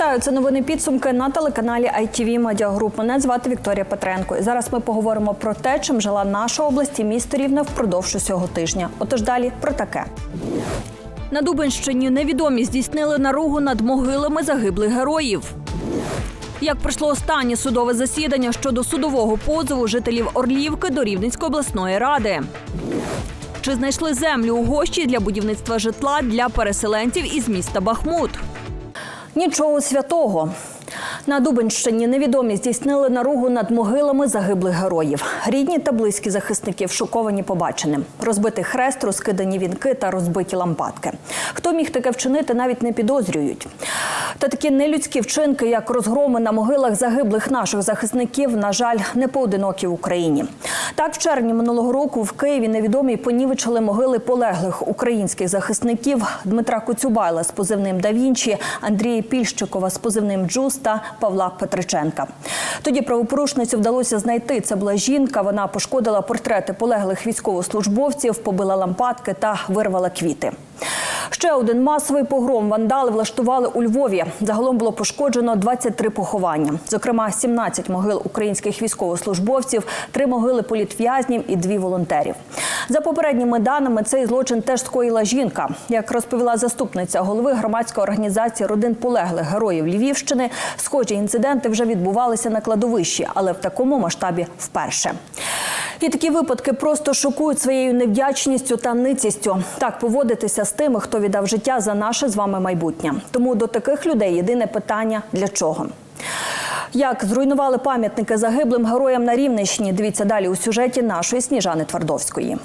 Вітаю, це новини підсумки на телеканалі ITV Group. Мене звати Вікторія Петренко. І зараз ми поговоримо про те, чим жила наша область і місто Рівне впродовж усього тижня. Отож далі про таке. На Дубинщині невідомі здійснили наругу над могилами загиблих героїв. Як пройшло останнє судове засідання щодо судового позову жителів Орлівки до Рівненської обласної ради? Чи знайшли землю у гощі для будівництва житла для переселенців із міста Бахмут? Нічого святого. На Дубинщині невідомі здійснили наругу над могилами загиблих героїв. Рідні та близькі захисників шоковані побаченим. Розбитий хрест, розкидані вінки та розбиті лампадки. Хто міг таке вчинити, навіть не підозрюють. Та такі нелюдські вчинки, як розгроми на могилах загиблих наших захисників, на жаль, не поодинокі в Україні. Так, в червні минулого року в Києві невідомі понівечили могили полеглих українських захисників Дмитра Коцюбайла з позивним «Да Вінчі», Андрія Пільщикова з позивним Джус та Павла Петриченка. Тоді правопорушницю вдалося знайти. Це була жінка. Вона пошкодила портрети полеглих військовослужбовців, побила лампадки та вирвала квіти. Ще один масовий погром вандали влаштували у Львові. Загалом було пошкоджено 23 поховання. Зокрема, 17 могил українських військовослужбовців, три могили політв'язнів і дві волонтерів. За попередніми даними, цей злочин теж скоїла жінка. Як розповіла заступниця голови громадської організації родин полеглих героїв Львівщини, схожі інциденти вже відбувалися на кладовищі, але в такому масштабі вперше. І такі випадки просто шокують своєю невдячністю та ницістю. Так поводитися з тими, хто віддав життя за наше з вами майбутнє. Тому до таких людей єдине питання для чого. Як зруйнували пам'ятники загиблим героям на Рівненщині? Дивіться далі у сюжеті нашої Сніжани Твардовської.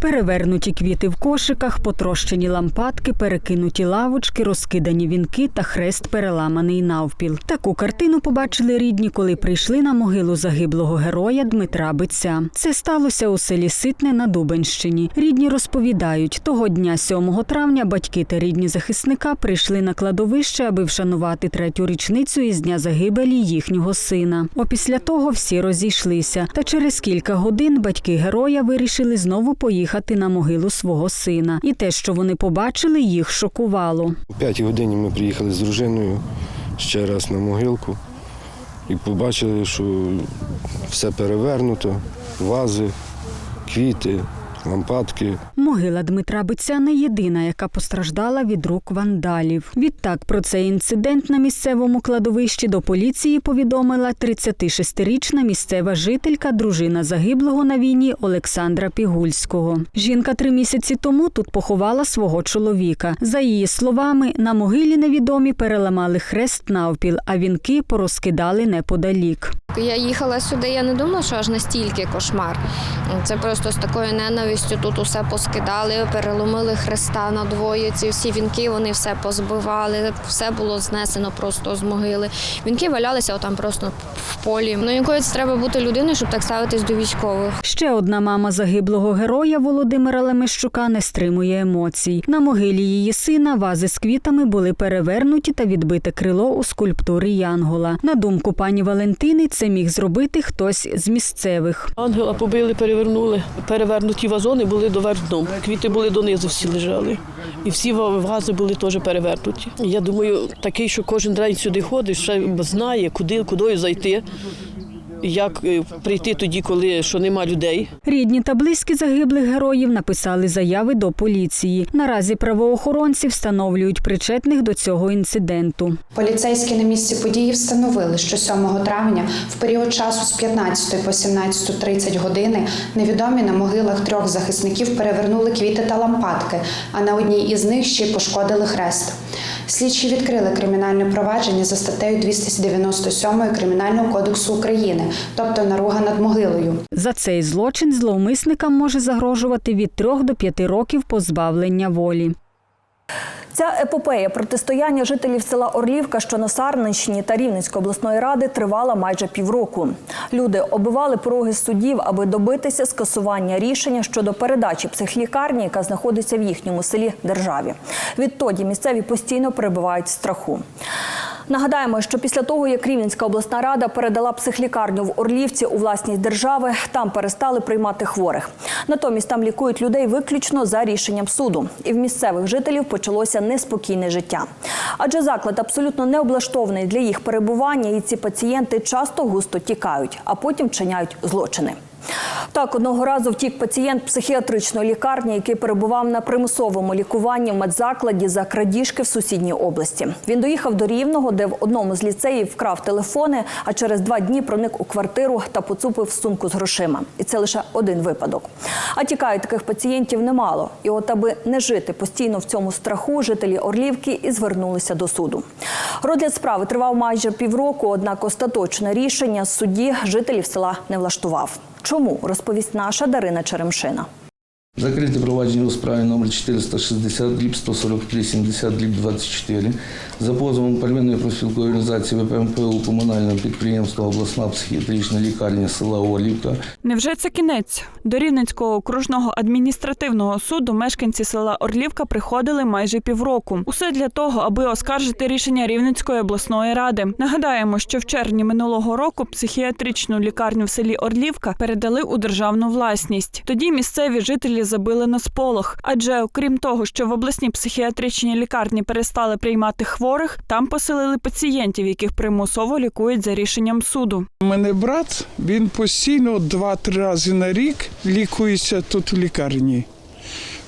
Перевернуті квіти в кошиках, потрощені лампадки, перекинуті лавочки, розкидані вінки та хрест переламаний навпіл. Таку картину побачили рідні, коли прийшли на могилу загиблого героя Дмитра Биця. Це сталося у селі Ситне на Дубенщині. Рідні розповідають, того дня, 7 травня, батьки та рідні захисника прийшли на кладовище, аби вшанувати третю річницю із дня загибелі їхнього сина. Опісля того всі розійшлися. Та через кілька годин батьки героя вирішили знову поїхати на могилу свого сина. І те, що вони побачили, їх шокувало. О п'ятій годині ми приїхали з дружиною ще раз на могилку і побачили, що все перевернуто, вази, квіти, лампадки. Могила Дмитра Биця не єдина, яка постраждала від рук вандалів. Відтак про цей інцидент на місцевому кладовищі до поліції повідомила 36-річна місцева жителька, дружина загиблого на війні Олександра Пігульського. Жінка три місяці тому тут поховала свого чоловіка. За її словами, на могилі невідомі переламали хрест навпіл, а вінки порозкидали неподалік. Я їхала сюди, я не думала, що аж настільки кошмар. Це просто з такою ненавистю тут усе поскидали, переломили хреста надвоє. Ці всі вінки вони все позбивали, все було знесено просто з могили. Вінки валялися отам просто в полі. Ну якою це треба бути людиною, щоб так ставитись до військових. Ще одна мама загиблого героя Володимира Лемещука не стримує емоцій. На могилі її сина вази з квітами були перевернуті та відбите крило у скульптурі Янгола. На думку пані Валентини, це міг зробити хтось з місцевих. Ангела побили, перевернули. Перевернуті вазони були доверх. Квіти були донизу всі лежали. І всі ва- вази були теж перевернуті. Я думаю, такий, що кожен день сюди ходить, ще знає, куди, кудою зайти, як е, прийти тоді, коли що нема людей. Рідні та близькі загиблих героїв написали заяви до поліції. Наразі правоохоронці встановлюють причетних до цього інциденту. Поліцейські на місці події встановили, що 7 травня в період часу з 15 по 17.30 години невідомі на могилах трьох захисників перевернули квіти та лампадки, а на одній із них ще й пошкодили хрест. Слідчі відкрили кримінальне провадження за статтею 297 Кримінального кодексу України, тобто наруга над могилою. За цей злочин зловмисникам може загрожувати від 3 до 5 років позбавлення волі. Ця епопея протистояння жителів села Орлівка, що на Сарненщині та Рівненської обласної ради, тривала майже півроку. Люди обивали пороги судів, аби добитися скасування рішення щодо передачі психлікарні, яка знаходиться в їхньому селі державі. Відтоді місцеві постійно перебувають в страху. Нагадаємо, що після того, як Рівненська обласна рада передала психлікарню в Орлівці у власність держави, там перестали приймати хворих. Натомість там лікують людей виключно за рішенням суду. І в місцевих жителів почалося неспокійне життя. Адже заклад абсолютно не облаштований для їх перебування, і ці пацієнти часто густо тікають, а потім вчиняють злочини. Так, одного разу втік пацієнт психіатричної лікарні, який перебував на примусовому лікуванні в медзакладі за крадіжки в сусідній області. Він доїхав до Рівного, де в одному з ліцеїв вкрав телефони, а через два дні проник у квартиру та поцупив сумку з грошима. І це лише один випадок. А тікають таких пацієнтів немало. І от аби не жити постійно в цьому страху, жителі Орлівки і звернулися до суду. Розгляд справи тривав майже півроку, однак остаточне рішення судді жителів села не влаштував. Чому розповість наша Дарина Черемшина? Закрите провадження у справі номер 460 дріб 143 70 дріб 24 за позовом первинної профспілкової організації ВПМПУ комунального підприємства обласна психіатрична лікарня села Олівка Невже це кінець? До Рівненського окружного адміністративного суду мешканці села Орлівка приходили майже півроку. Усе для того, аби оскаржити рішення Рівненської обласної ради. Нагадаємо, що в червні минулого року психіатричну лікарню в селі Орлівка передали у державну власність. Тоді місцеві жителі забили на сполох, адже окрім того, що в обласній психіатричній лікарні перестали приймати хворих, там поселили пацієнтів, яких примусово лікують за рішенням суду. У мене брат, він постійно два-три рази на рік лікується тут в лікарні.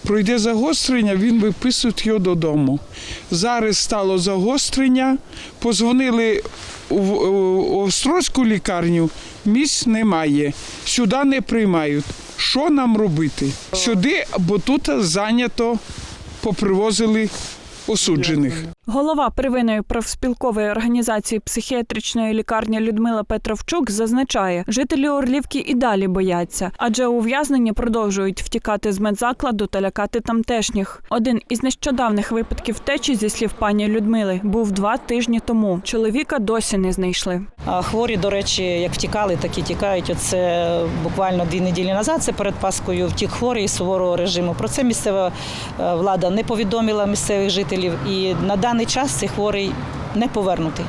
Пройде загострення, він виписує його додому. Зараз стало загострення, позвонили в Острозьку лікарню, місць немає, сюди не приймають. Що нам робити? Сюди, бо тут зайнято, попривозили осуджених. Голова первинної профспілкової організації психіатричної лікарні Людмила Петровчук зазначає, жителі Орлівки і далі бояться, адже ув'язнені продовжують втікати з медзакладу та лякати тамтешніх. Один із нещодавних випадків втечі, зі слів пані Людмили, був два тижні тому. Чоловіка досі не знайшли. Хворі, до речі, як втікали, так і тікають. Оце буквально дві неділі назад. Це перед Паскою втік хворий суворого режиму. Про це місцева е, влада не повідомила місцевих жителів, і на даний час цей хворий не повернутий.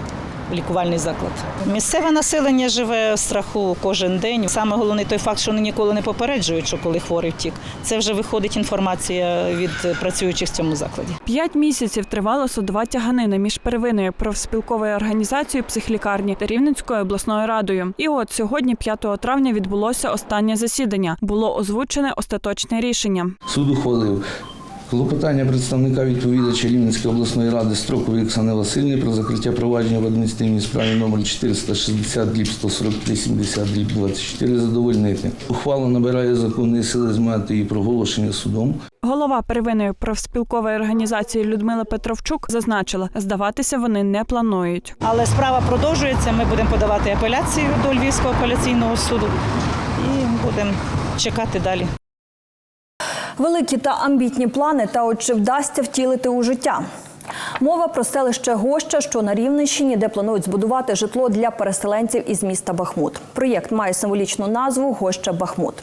в Лікувальний заклад. Місцеве населення живе в страху кожен день. Саме головний той факт, що вони ніколи не попереджують, що коли хворий втік. Це вже виходить інформація від працюючих в цьому закладі. П'ять місяців тривала судова тяганина між первинною профспілковою організацією психлікарні та Рівненською обласною радою. І от сьогодні, 5 травня, відбулося останнє засідання. Було озвучене остаточне рішення. суд ухвалив. Клопотання представника відповідача Рівненської обласної ради Строкової Оксани Васильівни про закриття провадження в адміністративній справі номер 460 дріб 143 70 дріб 24 задовольнити. Ухвала набирає законної сили з метою її проголошення судом. Голова первинної профспілкової організації Людмила Петровчук зазначила, здаватися вони не планують. Але справа продовжується. Ми будемо подавати апеляцію до Львівського апеляційного суду і будемо чекати далі. Великі та амбітні плани, та от чи вдасться втілити у життя. Мова про селище Гоща, що на Рівненщині, де планують збудувати житло для переселенців із міста Бахмут. Проєкт має символічну назву Гоща Бахмут.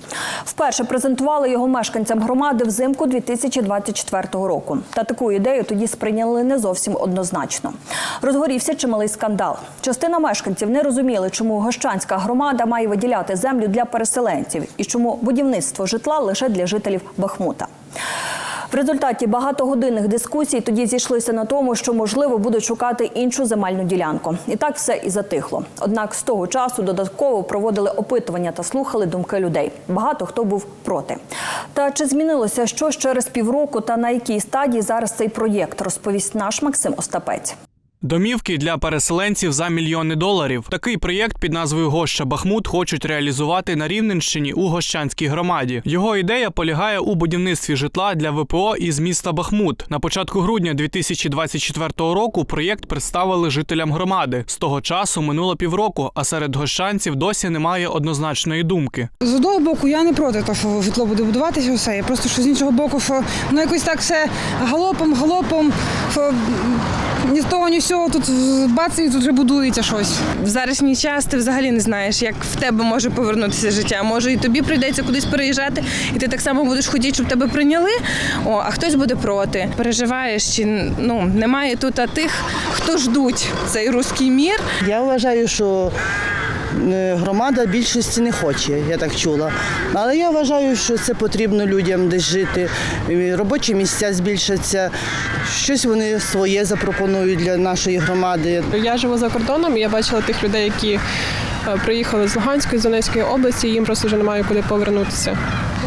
Вперше презентували його мешканцям громади взимку 2024 року. Та таку ідею тоді сприйняли не зовсім однозначно. Розгорівся чималий скандал. Частина мешканців не розуміли, чому гощанська громада має виділяти землю для переселенців і чому будівництво житла лише для жителів Бахмута. В результаті багатогодинних дискусій тоді зійшлися на тому, що можливо будуть шукати іншу земельну ділянку. І так все і затихло. Однак з того часу додатково проводили опитування та слухали думки людей. Багато хто був проти. Та чи змінилося щось через півроку та на якій стадії зараз цей проєкт, розповість наш Максим Остапець. Домівки для переселенців за мільйони доларів. Такий проєкт під назвою Гоща Бахмут хочуть реалізувати на Рівненщині у Гощанській громаді. Його ідея полягає у будівництві житла для ВПО із міста Бахмут. На початку грудня 2024 року проєкт представили жителям громади. З того часу минуло півроку, а серед гощанців досі немає однозначної думки. З одного боку, я не проти того, що житло буде будуватися все. Просто що з іншого боку, що ну якось так все галопом, галопом. Що, ні з того, ні з цього тут бац, і тут вже будується щось. В Зараз час ти взагалі не знаєш, як в тебе може повернутися життя. Може, і тобі прийдеться кудись переїжджати, і ти так само будеш хотіти, щоб тебе прийняли. О, а хтось буде проти. Переживаєш, чи ну немає тут а тих, хто ждуть цей руський мір. Я вважаю, що громада більшості не хоче, я так чула. Але я вважаю, що це потрібно людям десь жити. Робочі місця збільшаться, щось вони своє запропонують для нашої громади. Я живу за кордоном, і я бачила тих людей, які е, приїхали з Луганської, з Донецької області, і їм просто вже немає куди повернутися.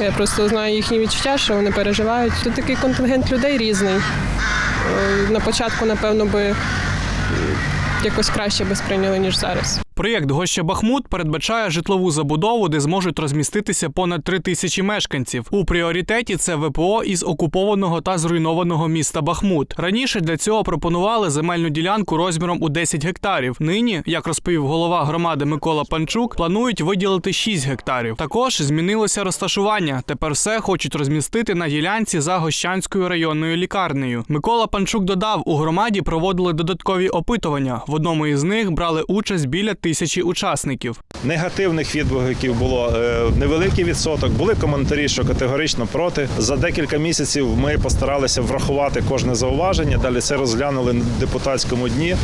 Я просто знаю їхні відчуття, що вони переживають. Тут такий контингент людей різний. Е, На початку, напевно, би якось краще би сприйняли, ніж зараз. Проєкт Гоща Бахмут передбачає житлову забудову, де зможуть розміститися понад три тисячі мешканців. У пріоритеті це ВПО із окупованого та зруйнованого міста Бахмут. Раніше для цього пропонували земельну ділянку розміром у 10 гектарів. Нині, як розповів голова громади Микола Панчук, планують виділити 6 гектарів. Також змінилося розташування. Тепер все хочуть розмістити на ділянці за Гощанською районною лікарнею. Микола Панчук додав, у громаді проводили додаткові опитування. В одному із них брали участь біля тисячі учасників. Негативних відгуків було е, невеликий відсоток. Були коментарі, що категорично проти. За декілька місяців ми постаралися врахувати кожне зауваження. Далі це розглянули на депутатському дні.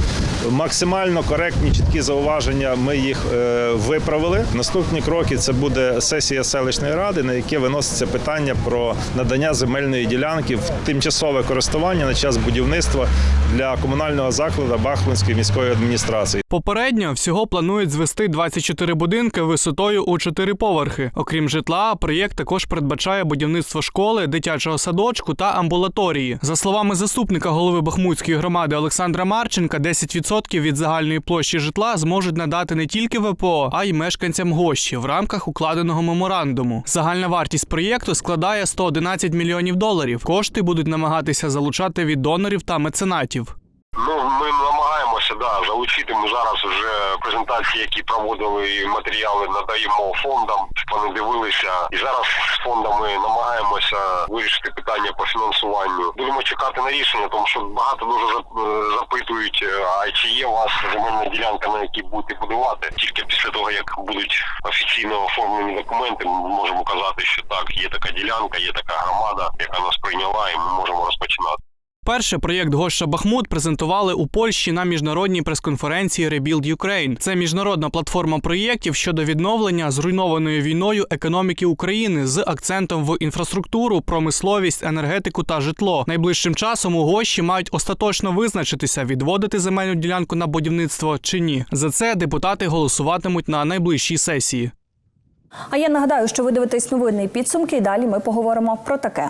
Максимально коректні, чіткі зауваження. Ми їх е, виправили. Наступні кроки це буде сесія селищної ради, на яке виноситься питання про надання земельної ділянки в тимчасове користування на час будівництва для комунального закладу Бахмутської міської адміністрації. Попередньо всього планують звести 24 будинки висотою у 4 поверхи. Окрім житла, проєкт також передбачає будівництво школи, дитячого садочку та амбулаторії. За словами заступника голови Бахмутської громади Олександра Марченка, 10% від загальної площі житла зможуть надати не тільки ВПО, а й мешканцям гощі в рамках укладеного меморандуму. Загальна вартість проєкту складає 111 мільйонів доларів. Кошти будуть намагатися залучати від донорів та меценатів. Ну, ми намагаємося да, залучити. Ми зараз вже презентації, які проводили матеріали, надаємо фондам, щоб вони дивилися. І зараз з фондами намагаємося вирішити питання по фінансуванню. Будемо чекати на рішення, тому що багато дуже е, запитують, е, а чи є у вас земельна ділянка, на якій будете будувати. Тільки після того, як будуть офіційно оформлені документи, ми можемо казати, що так, є така ділянка, є така громада, яка нас прийняла, і ми можемо розпочинати. Перше проєкт Гоща Бахмут презентували у Польщі на міжнародній прес-конференції Rebuild Ukraine. Це міжнародна платформа проєктів щодо відновлення зруйнованої війною економіки України з акцентом в інфраструктуру, промисловість, енергетику та житло. Найближчим часом у Гощі мають остаточно визначитися, відводити земельну ділянку на будівництво чи ні. За це депутати голосуватимуть на найближчій сесії. А я нагадаю, що ви дивитесь новини і підсумки, і далі ми поговоримо про таке.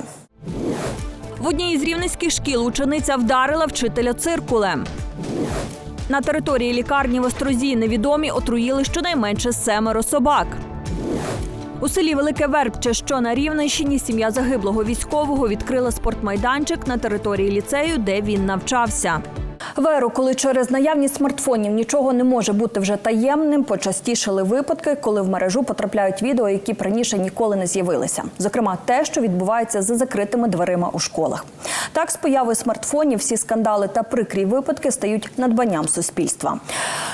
В одній із рівненських шкіл учениця вдарила вчителя циркулем. На території лікарні в Острозі невідомі отруїли щонайменше семеро собак. У селі Велике Вербче, що на Рівненщині, сім'я загиблого військового відкрила спортмайданчик на території ліцею, де він навчався. В еру, коли через наявність смартфонів нічого не може бути вже таємним, почастішали випадки, коли в мережу потрапляють відео, які раніше ніколи не з'явилися. Зокрема, те, що відбувається за закритими дверима у школах. Так, з появи смартфонів всі скандали та прикрі випадки стають надбанням суспільства.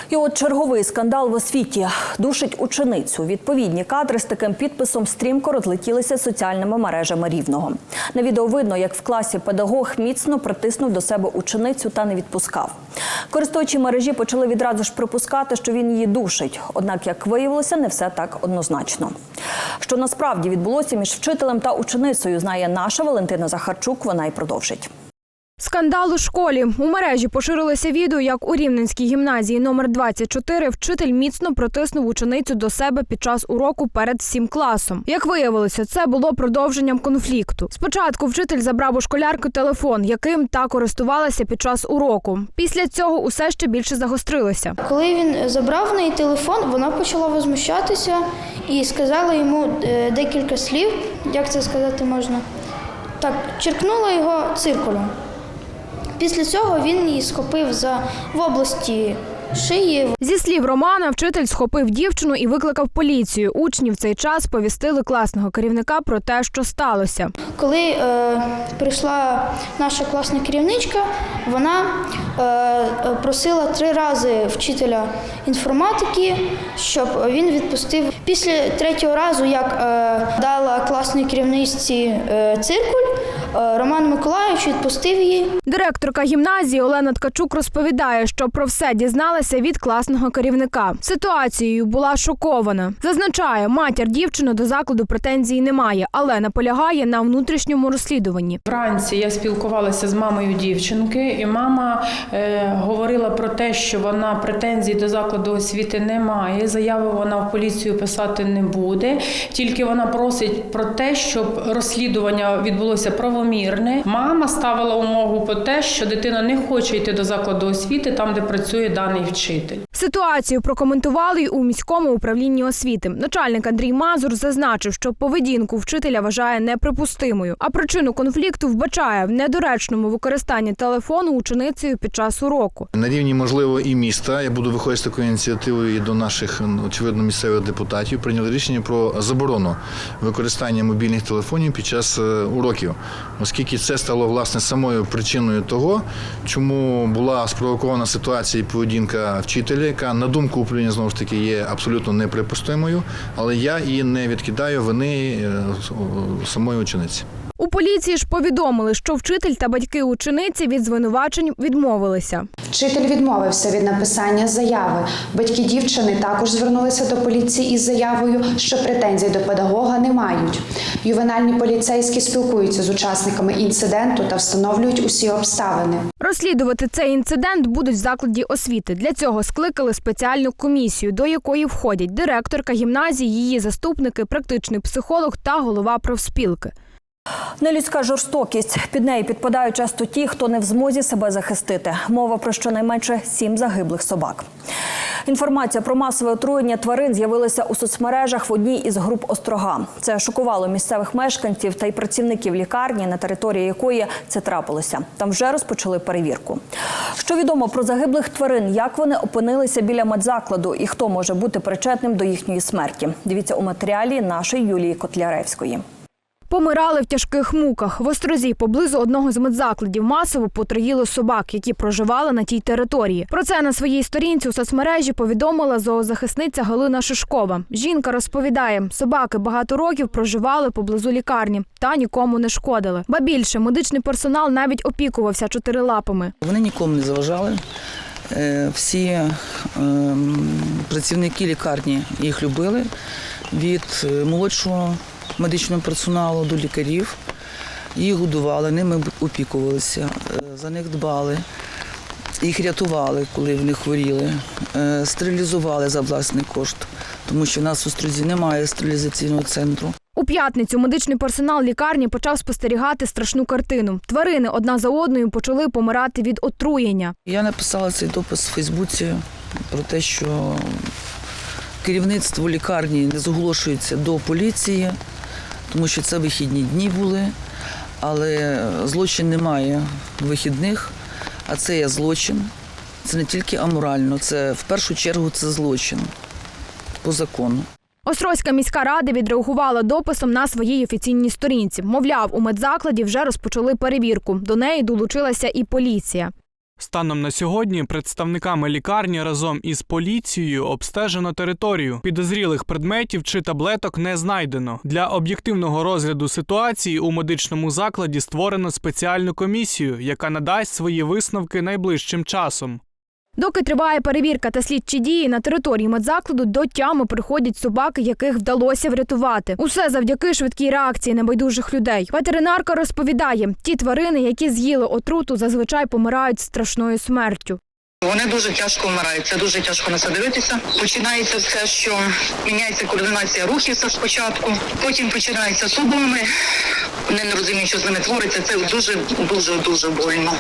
І от черговий скандал в освіті душить ученицю. Відповідні кадри з таким підписом стрімко розлетілися соціальними мережами рівного. На відео видно, як в класі педагог міцно притиснув до себе ученицю та не відпускав. Користувачі мережі почали відразу ж припускати, що він її душить. Однак, як виявилося, не все так однозначно. Що насправді відбулося між вчителем та ученицею, знає наша Валентина Захарчук. Вона й продовжить. Скандал у школі. У мережі поширилося відео, як у Рівненській гімназії номер 24 вчитель міцно протиснув ученицю до себе під час уроку перед всім класом. Як виявилося, це було продовженням конфлікту. Спочатку вчитель забрав у школярки телефон, яким та користувалася під час уроку. Після цього усе ще більше загострилося. Коли він забрав в неї телефон, вона почала возмущатися і сказала йому е, декілька слів, як це сказати можна. Так, черкнула його циркулем. Після цього він її схопив за в області шиї. Зі слів Романа, вчитель схопив дівчину і викликав поліцію. Учні в цей час повістили класного керівника про те, що сталося. Коли е, прийшла наша класна керівничка, вона е, просила три рази вчителя інформатики, щоб він відпустив. Після третього разу, як е, дала класній керівничці е, циркуль, Роман Миколаївич відпустив її. Директорка гімназії Олена Ткачук розповідає, що про все дізналася від класного керівника. Ситуацією була шокована. Зазначає, матір дівчини до закладу претензій немає, але наполягає на внутрішньому розслідуванні. Вранці я спілкувалася з мамою дівчинки, і мама е, говорила про те, що вона претензій до закладу освіти не має. Заяву вона в поліцію писати не буде. Тільки вона просить про те, щоб розслідування відбулося правомірне. Мама ставила умову по те, що дитина не хоче йти до закладу освіти, там де працює даний вчитель. Ситуацію прокоментували й у міському управлінні освіти. Начальник Андрій Мазур зазначив, що поведінку вчителя вважає неприпустимою, а причину конфлікту вбачає в недоречному використанні телефону ученицею під час уроку. На рівні, можливо, і міста. Я буду виходити з такою ініціативою і до наших очевидно місцевих депутатів. Прийняли рішення про заборону використання мобільних телефонів під час е, уроків, оскільки це стало власне самою причиною того, чому була спровокована ситуація і поведінка вчителя, яка на думку управління знову ж таки є абсолютно неприпустимою, але я і не відкидаю вини е, самої учениці. У поліції ж повідомили, що вчитель та батьки учениці від звинувачень відмовилися. Вчитель відмовився від написання заяви. Батьки дівчини також звернулися до поліції із заявою, що претензій до педагога не мають. Ювенальні поліцейські спілкуються з учасниками інциденту та встановлюють усі обставини. Розслідувати цей інцидент будуть в закладі освіти. Для цього скликали спеціальну комісію, до якої входять директорка гімназії, її заступники, практичний психолог та голова профспілки. Нелюдська жорстокість. Під неї підпадають часто ті, хто не в змозі себе захистити. Мова про щонайменше сім загиблих собак. Інформація про масове отруєння тварин з'явилася у соцмережах в одній із груп Острога. Це шокувало місцевих мешканців та й працівників лікарні, на території якої це трапилося. Там вже розпочали перевірку. Що відомо про загиблих тварин, як вони опинилися біля медзакладу і хто може бути причетним до їхньої смерті? Дивіться у матеріалі нашої Юлії Котляревської. Помирали в тяжких муках. В Острозі поблизу одного з медзакладів масово потроїли собак, які проживали на тій території. Про це на своїй сторінці у соцмережі повідомила зоозахисниця Галина Шишкова. Жінка розповідає, собаки багато років проживали поблизу лікарні та нікому не шкодили. Ба більше медичний персонал навіть опікувався чотирилапами. Вони нікому не заважали. Е, Всі ем, працівники лікарні їх любили від е, молодшого медичного персоналу до лікарів. Їх годували, ними опікувалися, е, за них дбали, їх рятували, коли вони хворіли, е, стерилізували за власний кошт, тому що в нас в Острозі немає стерилізаційного центру. У п'ятницю медичний персонал лікарні почав спостерігати страшну картину. Тварини одна за одною почали помирати від отруєння. Я написала цей допис в Фейсбуці про те, що керівництво лікарні не зголошується до поліції, тому що це вихідні дні були, але злочин немає вихідних, а це є злочин. Це не тільки аморально, це в першу чергу це злочин по закону. Острозька міська рада відреагувала дописом на своїй офіційній сторінці. Мовляв, у медзакладі вже розпочали перевірку. До неї долучилася і поліція. Станом на сьогодні представниками лікарні разом із поліцією обстежено територію. Підозрілих предметів чи таблеток не знайдено. Для об'єктивного розгляду ситуації у медичному закладі створено спеціальну комісію, яка надасть свої висновки найближчим часом. Доки триває перевірка та слідчі дії на території медзакладу, до тями приходять собаки, яких вдалося врятувати. Усе завдяки швидкій реакції небайдужих людей. Ветеринарка розповідає, ті тварини, які з'їли отруту, зазвичай помирають страшною смертю. Вони дуже тяжко вмирають. Це дуже тяжко на це дивитися. Починається все, що міняється координація рухів спочатку. Потім починається судоми. Вони не розуміють, що з ними твориться. Це дуже дуже дуже больно.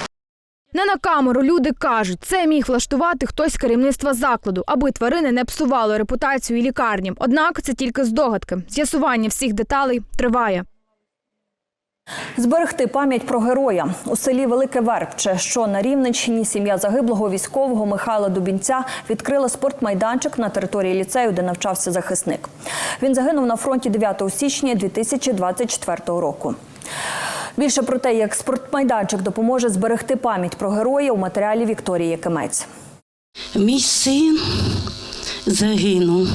Не на камеру люди кажуть, це міг влаштувати хтось з керівництва закладу, аби тварини не псували репутацію лікарні. Однак це тільки здогадки. З'ясування всіх деталей триває. Зберегти пам'ять про героя у селі Велике Вербче, що на Рівненщині сім'я загиблого військового Михайла Дубінця відкрила спортмайданчик на території ліцею, де навчався захисник. Він загинув на фронті 9 січня 2024 року. Більше про те, як спортмайданчик допоможе зберегти пам'ять про героя у матеріалі Вікторії Кимець. Мій син загинув,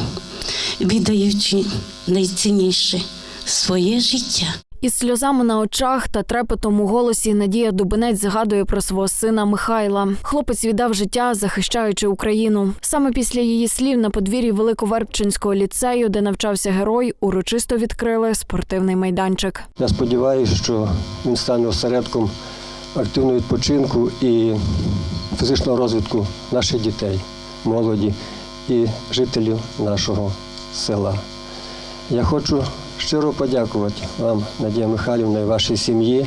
віддаючи найцінніше своє життя. Із сльозами на очах та трепетом у голосі Надія Дубинець згадує про свого сина Михайла. Хлопець віддав життя, захищаючи Україну. Саме після її слів на подвір'ї Великовербчинського ліцею, де навчався герой, урочисто відкрили спортивний майданчик. Я сподіваюся, що він стане осередком активного відпочинку і фізичного розвитку наших дітей, молоді і жителів нашого села. Я хочу щиро подякувати вам, Надія Михайлівна, і вашій сім'ї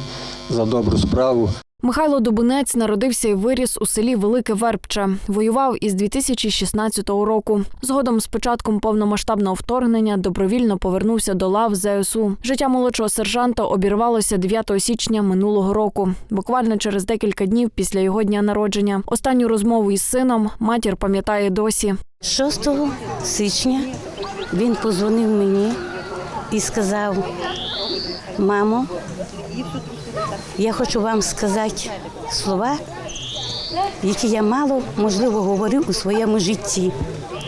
за добру справу. Михайло Дубинець народився і виріс у селі Велике Вербче. Воював із 2016 року. Згодом з початком повномасштабного вторгнення добровільно повернувся до лав ЗСУ. Життя молодшого сержанта обірвалося 9 січня минулого року, буквально через декілька днів після його дня народження. Останню розмову із сином матір пам'ятає досі. 6 січня він позвонив мені і сказав: мамо, я хочу вам сказати слова, які я мало можливо говорив у своєму житті.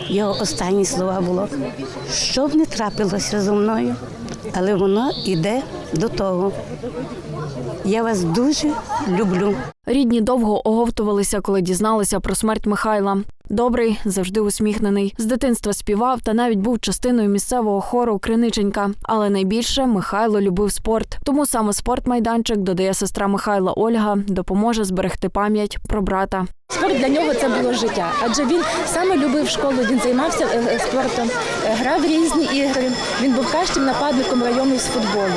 Його останні слова було, що б не трапилося зі мною, але воно йде до того. Я вас дуже люблю. Рідні довго оговтувалися, коли дізналися про смерть Михайла. Добрий, завжди усміхнений. З дитинства співав та навіть був частиною місцевого хору Криниченька. Але найбільше Михайло любив спорт. Тому саме спортмайданчик, додає сестра Михайла Ольга, допоможе зберегти пам'ять про брата. Спорт для нього це було життя, адже він саме любив школу, він займався е, е, спортом, е, грав в різні ігри. Він був кращим нападником району з футболу.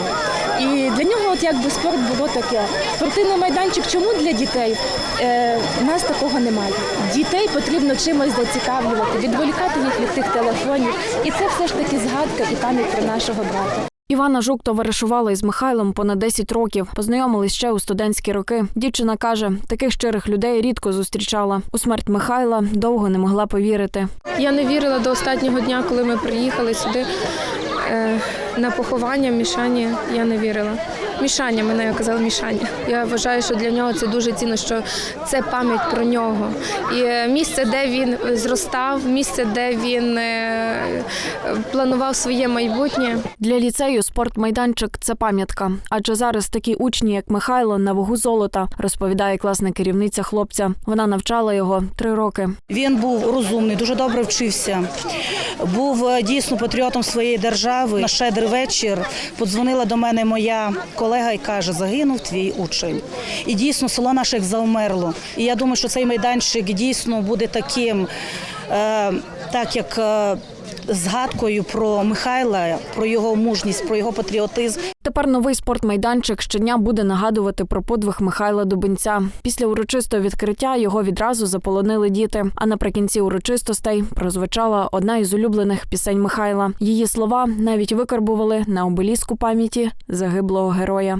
І для нього, от якби спорт було таке. Спортивний майданчик чому для дітей? Е, у нас такого немає. Дітей потрібно чимось зацікавлювати, відволікати їх від тих телефонів. І це все ж таки згадка і пам'ять про нашого брата. Івана Жук товаришувала із Михайлом понад 10 років. Познайомились ще у студентські роки. Дівчина каже, таких щирих людей рідко зустрічала. У смерть Михайла довго не могла повірити. Я не вірила до останнього дня, коли ми приїхали сюди е, на поховання Мішані. Я не вірила. Мішання, мене казали Мішання. Я вважаю, що для нього це дуже цінно, що це пам'ять про нього. І е, місце, де він зростав, місце, де він е, планував своє майбутнє. Для ліцею спортмайданчик це пам'ятка. Адже зараз такі учні, як Михайло, на вагу золота, розповідає класна керівниця хлопця. Вона навчала його три роки. Він був розумний, дуже добре вчився. Був е, дійсно патріотом своєї держави. На щедрий вечір подзвонила до мене моя колега і каже: загинув твій учень. І дійсно село наше завмерло. І я думаю, що цей майданчик дійсно буде таким, е, так як. Згадкою про Михайла, про його мужність, про його патріотизм. Тепер новий спортмайданчик щодня буде нагадувати про подвиг Михайла Дубенця. Після урочистого відкриття його відразу заполонили діти. А наприкінці урочистостей прозвучала одна із улюблених пісень Михайла. Її слова навіть викарбували на обеліску пам'яті загиблого героя.